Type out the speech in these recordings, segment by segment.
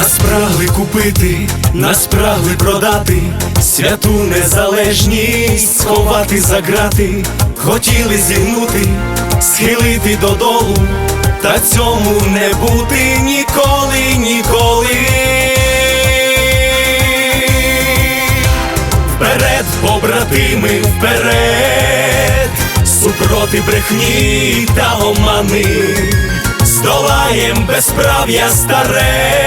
Нас прагли купити, нас прагли продати, святу незалежність сховати за грати, хотіли зігнути, схилити додолу, та цьому не бути ніколи, ніколи. Вперед, побратими, вперед, супроти брехні та омани, здолаєм безправ'я старе,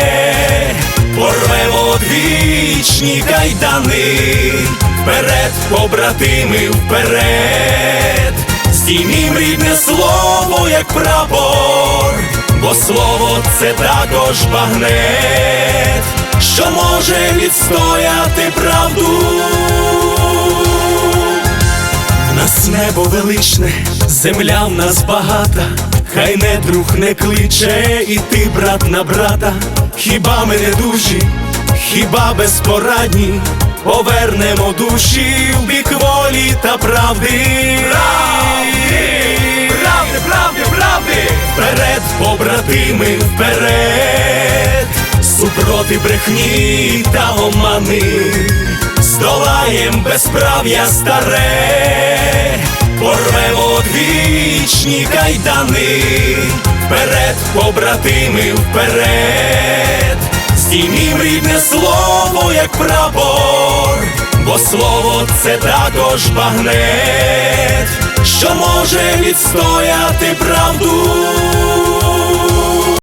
порвемо одвічні кайдани, вперед, побратими, вперед, здіймім рідне слово, як прапор, бо слово це також багнет, що може відстояти правду. Нас небо величне, земля в нас багата, хай не друг не кличе, і ти, брат на брата, хіба ми не дужі, хіба безпорадні, повернемо душі в бік волі та правди. Правди, правди, правди, правди, вперед, побратими, вперед, супроти брехні та омани. Здолаєм безправ'я старе, порвемо одвічні кайдани, вперед, побратими, вперед, здіймім рідне слово, як прапор, бо слово це також багнет, що може відстояти правду.